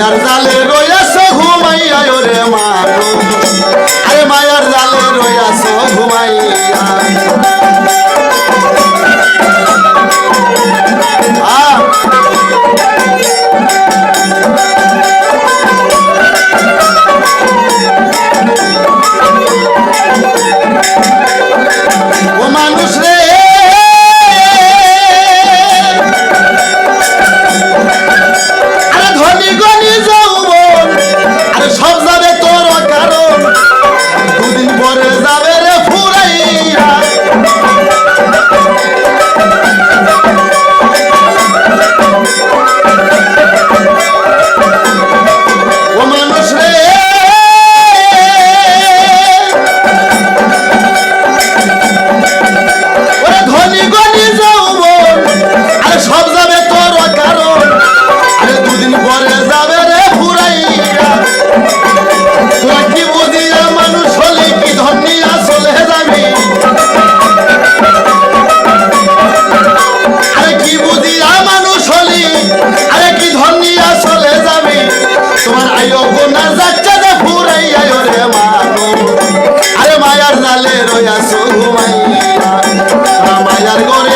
মায়ার জালে রয়েছে ঘুমাইয়া রে মা আরে মায়ার জালে রয়েছে নালে রয়াসো ঘুমাইয়া মায়ার গরে